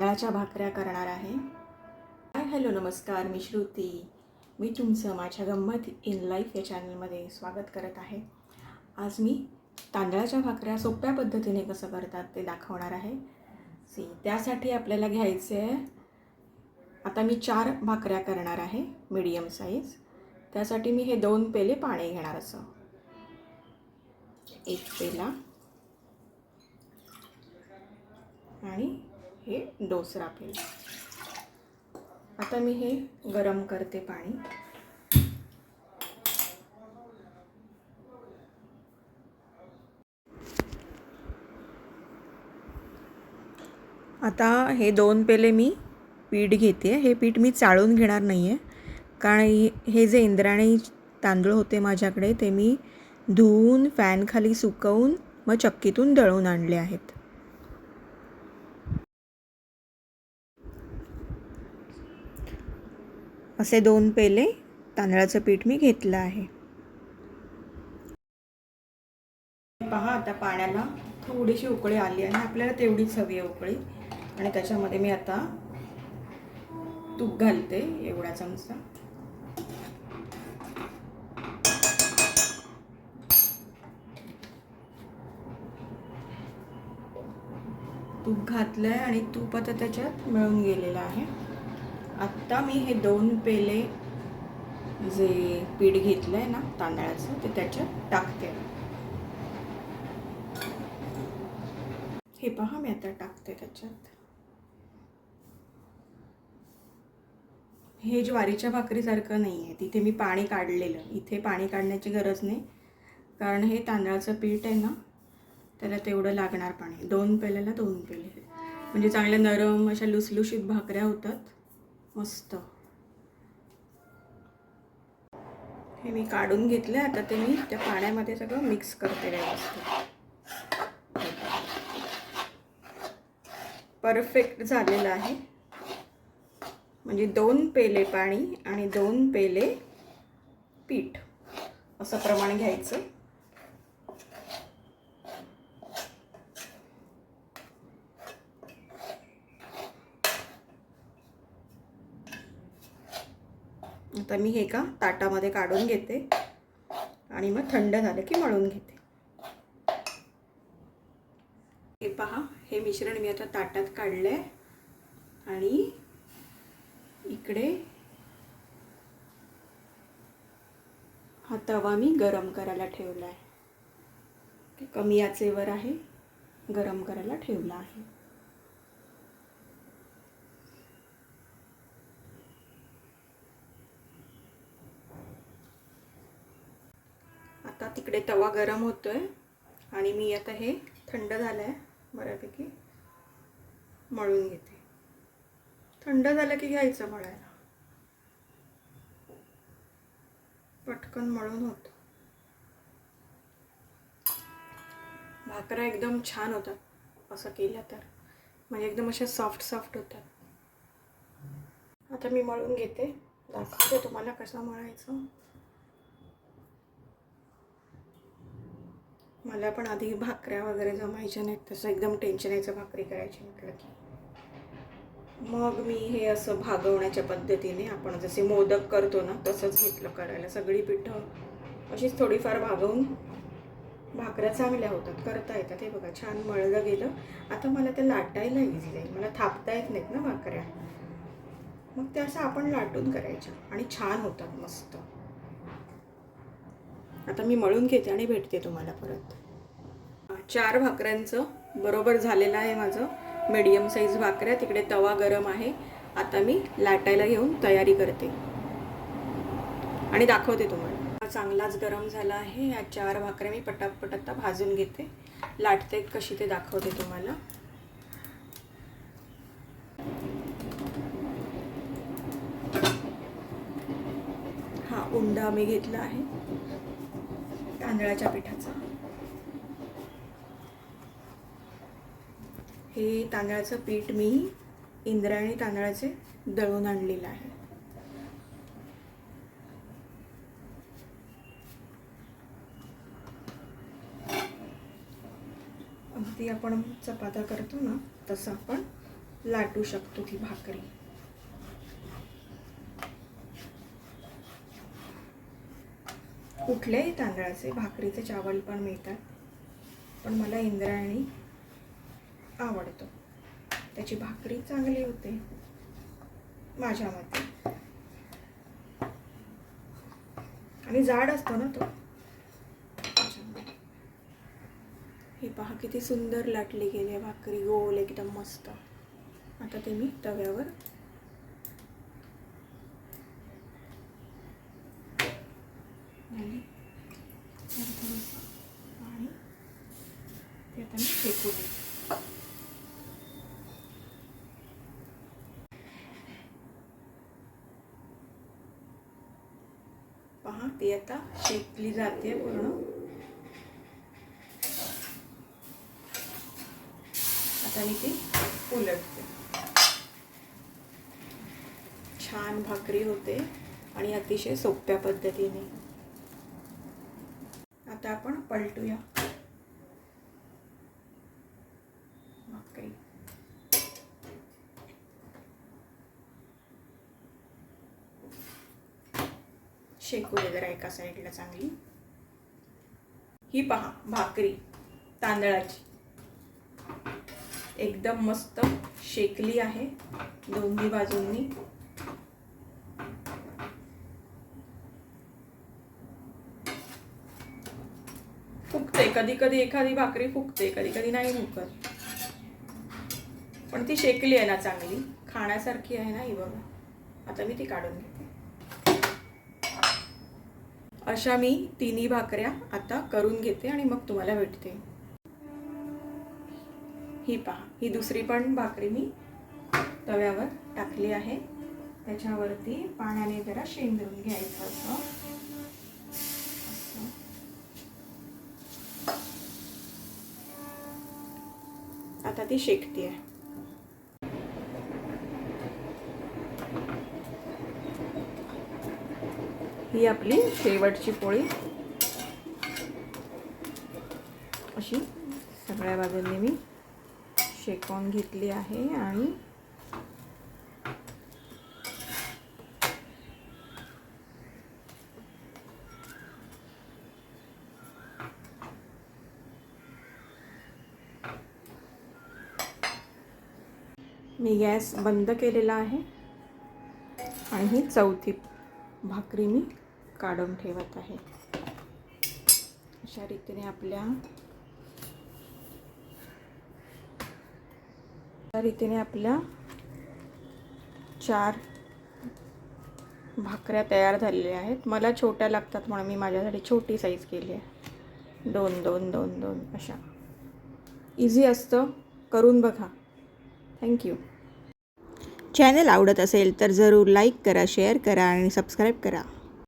तांदळाच्या भाकऱ्या करणार आहे. हाय हॅलो नमस्कार. मी श्रुती. मी तुमचं माझ्या गंमत इन लाईफ या चॅनलमध्ये स्वागत करत आहे. आज मी तांदळाच्या भाकऱ्या सोप्या पद्धतीने कसं करतात ते दाखवणार आहे. सी त्यासाठी आपल्याला घ्यायचे आहे. आता मी चार भाकऱ्या करणार आहे मीडियम साईज त्यासाठी मी हे दोन पेले पाणी घेणार असं. एक पेला. आणि हे डोसरा पेल आता मी हे गरम करते पाणी. आता हे दोन पेले मी पीठ घेते. हे पीठ मी चाळून घेणार नाही आहे कारण हे- हे जे इंद्राणी तांदूळ होते माझ्याकडे ते मी धुवून फॅनखाली सुकवून मग चक्कीतून दळून आणले आहेत. असे दोन पेले तांदळाचं पीठ मी घेतलं आहे. पहा आता पाण्याला थोडीशी उकळी आली आहे आपल्याला तेवढीच हवी आहे उकळी. आणि त्याच्यामध्ये मी आता तूप घालते एवढा चमचा. तूप घातलं आहे आणि तूप आता त्याच्यात मिळून गेलेलं आहे. आत्ता मी हे दोन पेले जे पीठ घेतलं आहे ना तांदळाचं ते त्याच्यात टाकते. हे पहा मी आता टाकते त्याच्यात. हे ज्वारीच्या भाकरीसारखं नाही आहे तिथे मी पाणी काढलेलं. इथे पाणी काढण्याची गरज नाही. कारण हे तांदळाचं पीठ आहे ना त्याला तेवढं लागणार पाणी. दोन पेल्याला दोन पेले. म्हणजे चांगल्या नरम अशा लुसलुशीत भाकऱ्या होतात. मस्त. हे मी काढून घेतलं आता ते मी त्या पाण्यामध्ये सगळं मिक्स करते व्यवस्थित. परफेक्ट झालेलं आहे. म्हणजे दोन पेले पाणी आणि दोन पेले पीठ असं प्रमाण घ्यायचं. आता मी हे का ताटामध्ये काढून घेते. आणि मग थंड झालं की मळून घेते. हे पहा हे मिश्रण मी आता ताटात काढलंय. आणि इकडे हा तवा मी गरम करायला ठेवला आहे कमी आचेवर आहे गरम करायला ठेवला आहे. इकडे तवा गरम होतोय आणि मी आता हे थंड झालं आहे बऱ्यापैकी. मळून घेते. थंड झालं की घ्यायचं मळायला. पटकन मळून होतं. भाकऱ्या एकदम छान होतात. असं केलं तर. म्हणजे एकदम अशा सॉफ्ट सॉफ्ट होतात. आता मी मळून घेते. दाखवते तुम्हाला कसं मळायचं. मला पण आधी भाकऱ्या वगैरे जमायच्या नाहीत तसं एकदम टेन्शन यायचं भाकरी करायची म्हटलं की. मग मी हे असं भागवण्याच्या पद्धतीने आपण जसे मोदक करतो ना तसंच घेतलं करायला. सगळी पिठं अशीच थोडीफार भागवून भाकऱ्या चांगल्या होतात करता येतात. हे बघा छान मळलं गेलं. आता मला ते लाटायला इझी जाईल. मला थापता येत नाहीत ना भाकऱ्या. मग ते असं आपण लाटून करायच्या आणि छान होतात मस्त. आता मी मळून घेते आणि भेटते तुम्हाला परत. चार भाकऱ्यांचं बरोबर झालेलं आहे माझं. मीडियम साईज भाकऱ्या तिकडे तवा गरम आहे. आता मी लाटायला घेऊन तयारी करते. आणि दाखवते तुम्हाला. चांगलाच गरम झाला आहे. या चार भाकऱ्या मी पटापट आता भाजून घेते. लाटते कशी ते दाखवते तुम्हाला. हा उंडा मी घेतला आहे. तांदळाच्या पिठाचा. हे तांदळाचं पीठ मी इंद्रायणी तांदळाचे दळून आणलेलं आहे. अगदी आपण चपात्या करतो ना तसं आपण लाटू शकतो ती भाकरी. कुठल्याही तांदळाचे भाकरीचे चावल पण मिळतात. पण मला इंद्रायणी आवडतो. त्याची भाकरी चांगली होते. माझ्या मते. आणि जाड असतो ना तो. हे पहा किती सुंदर लाटली गेली आहे भाकरी. गोल एकदम मस्त. आता ते मी तव्यावर आणि त्यात थोडंसं पाणी ते आता मी फेकू दे. पहा ती आता शेकली जाते पूर्ण. आता मी ती उलटते. छान भाकरी होते आणि अतिशय सोप्या पद्धतीने. आता आपण पलटूया. भाकरी शेकू दे जरा एका साईडला चांगली. ही पहा भाकरी तांदळाची. एकदम मस्त शेकली आहे दोन्ही बाजूंनी. फुकते कधी कधी एखादी भाकरी फुकते कधी कधी नाही फुकत. पण ती शेकली आहे ना चांगली. खाण्यासारखी आहे ना ही बघा. आता मी ती काढून घेते. अशा मी तिन्ही भाकऱ्या आता करून घेते आणि मग तुम्हाला भेटते. ही पहा ही दुसरी पण भाकरी मी तव्यावर टाकली आहे. त्याच्यावरती पाण्याने जरा शेंदरून घ्यायचं असं. आता ती शेकती आहे ही आपली शेवटची पोळी. अशी सगळ्या बाजूंनी मी शेकवून घेतली आहे आणि मी गॅस बंद केलेला आहे आणि ही चौथी भाकरी मी काढून ठेवत आहे. अशा रीतीने आपल्या अशा रीतीने आपल्या चार भाकऱ्या तयार झालेल्या आहेत. मला छोट्या लागतात म्हणून मी माझ्यासाठी छोटी साईज केली आहे. दोन दोन दोन दोन अशा. इझी असतं. करून बघा. थँक्यू चॅनल आवडत असेल तर जरूर लाईक करा शेअर करा आणि सबस्क्राईब करा.